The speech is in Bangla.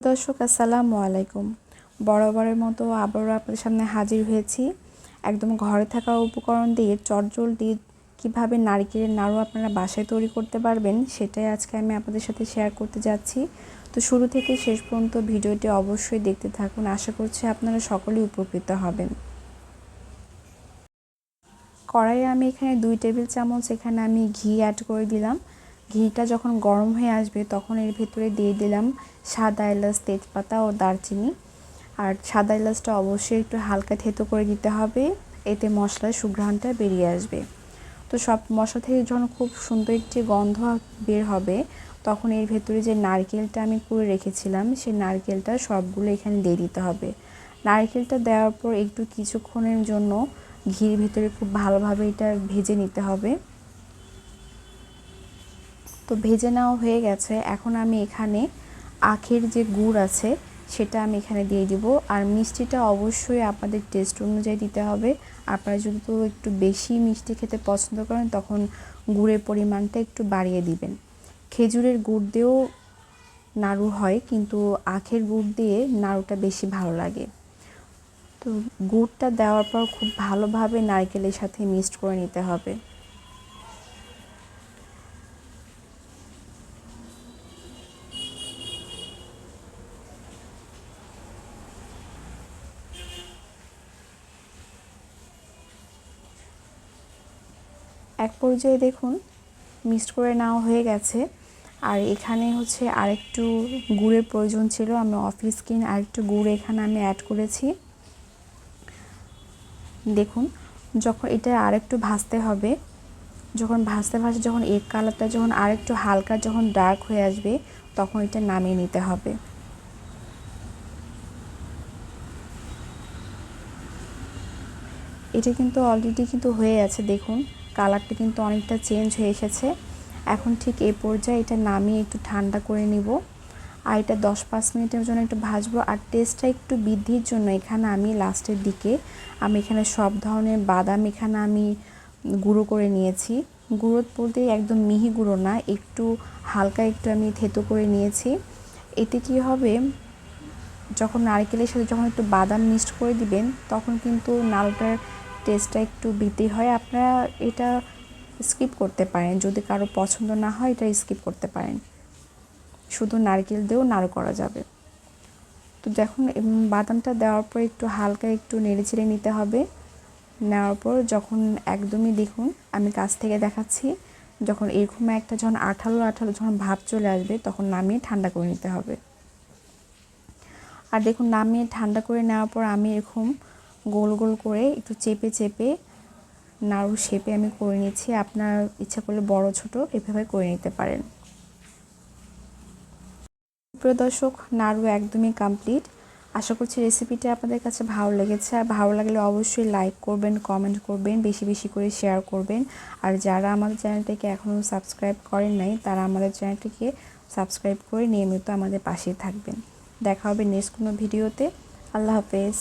দর্শক, আসসালামু আলাইকুম। বরাবরের মতো আবারও আপনাদের সামনে হাজির হয়েছি। একদম ঘরে থাকা উপকরণ দিয়ে চটজল দিয়ে কীভাবে নারকেলের নাড়ু আপনারা বাসায় তৈরি করতে পারবেন, সেটাই আজকে আমি আপনাদের সাথে শেয়ার করতে যাচ্ছি। তো শুরু থেকে শেষ পর্যন্ত ভিডিওটি অবশ্যই দেখতে থাকুন। আশা করছি আপনারা সকলেই উপকৃত হবেন। কড়াইয়ে আমি এখানে দুই টেবিল চামচ এখানে আমি ঘি অ্যাড করে দিলাম। ঘিটা যখন গরম হয়ে আসবে, তখন এর ভেতরে দিয়ে দিলাম সাদা এলাচ, তেজপাতা ও দারচিনি। আর সাদা এলাচটা অবশ্যই একটু হালকা থেতো করে দিতে হবে, এতে মশলার সুঘ্রাণটা বেরিয়ে আসবে। তো সব মশলা থেকে যখন খুব সুন্দর একটি গন্ধ বের হবে, তখন এর ভেতরে যে নারকেলটা আমি করে রেখেছিলাম, সেই নারকেলটা সবগুলো এখানে দিয়ে দিতে হবে। নারকেলটা দেওয়ার পর একটু কিছুক্ষণের জন্য ঘির ভেতরে খুব ভালোভাবে এটা ভেজে নিতে হবে। তো ভেজে নেওয়া হয়ে গেছে। এখন আমি এখানে আখের যে গুড় আছে, সেটা আমি এখানে দিয়ে দিব। আর মিষ্টিটা অবশ্যই আপনাদের টেস্ট অনুযায়ী দিতে হবে। আপনারা যদি তো একটু বেশি মিষ্টি খেতে পছন্দ করেন, তখন গুড়ের পরিমাণটা একটু বাড়িয়ে দিবেন। খেজুরের গুড় দিয়েও নাড়ু হয়, কিন্তু আখের গুড় দিয়ে নাড়ুটা বেশি ভালো লাগে। তো গুড়টা দেওয়ার পর খুব ভালোভাবে নারকেলের সাথে মিক্সড করে নিতে হবে। এক পর্যায়ে দেখুন, মিক্সড করে নেওয়া হয়ে গেছে। আর এখানে হচ্ছে আরেকটু গুড়ের প্রয়োজন ছিল, আমি অফিস কিন আরেকটু গুড় এখানে আমি অ্যাড করেছি। দেখুন, যখন এটা আরেকটু ভাজতে হবে, যখন ভাজতে ভাজতে যখন এর কালারটা যখন আরেকটু হালকা যখন ডার্ক হয়ে আসবে, তখন এটা নামিয়ে নিতে হবে। এটা কিন্তু অলরেডি কিন্তু হয়ে আছে, দেখুন। কালারটা কিন্তু অনেকটা চেঞ্জ হয়ে এসেছে। এখন ঠিক এই পর্যায়ে এটা নামিয়ে একটু ঠান্ডা করে নিব। আর এটা দশ পাঁচ মিনিটের জন্য একটু ভাজবো। আর টেস্টটা একটু বৃদ্ধির জন্য এখানে আমি লাস্টের দিকে আমি এখানে সব ধরনের বাদাম এখানে আমি গুঁড়ো করে নিয়েছি। গুঁড়ো বলতে একদম মিহি গুঁড়ো না, একটু হালকা একটু আমি থেতো করে নিয়েছি। এতে কি হবে? যখন নারকেলের সাথে যখন একটু বাদাম মিক্সড করে দিবেন, তখন কিন্তু নাড়ুটার টেস্টটা একটু বৃদ্ধি হয়, আপনারা এটা স্কিপ করতে পারেন। যদি কারও পছন্দ না হয়, এটা স্কিপ করতে পারেন। শুধু নারকেল দিয়েও নাড়ু করা যাবে। তো দেখুন বাদামটা দেওয়ার পর একটু হালকা একটু নেড়ে নিতে হবে। নেওয়ার পর যখন একদমই দেখুন, আমি কাছ থেকে দেখাচ্ছি, যখন এরকম একটা যখন আঠালো আঠালো যখন ভাব চলে আসবে, তখন নামিয়ে ঠান্ডা করে নিতে হবে। আর দেখুন, নামিয়ে ঠান্ডা করে নেওয়ার পর আমি এরকম গোল গোল করে একটু চেপে চেপে নাড়ু শেপে আমি করে নিচ্ছি। আপনার ইচ্ছা করলে বড়, ছোট এভাবে করে নিতে পারেন। প্রিয় দর্শক, নাড়ু একদমই কমপ্লিট আশা করছি রেসিপিটা আপনাদের কাছে ভালো লেগেছে। আর ভালো লাগলে অবশ্যই লাইক করবেন কমেন্ট করবেন, বেশি বেশি করে শেয়ার করবেন। আর যারা আমাদের চ্যানেলটাকে এখনও সাবস্ক্রাইব করেন নাই, তারা আমাদের চ্যানেলটিকে সাবস্ক্রাইব করে নিয়মিত আমাদের পাশে থাকবেন। দেখা হবে নেক্সট কোনো ভিডিওতে আল্লাহ হাফেজ।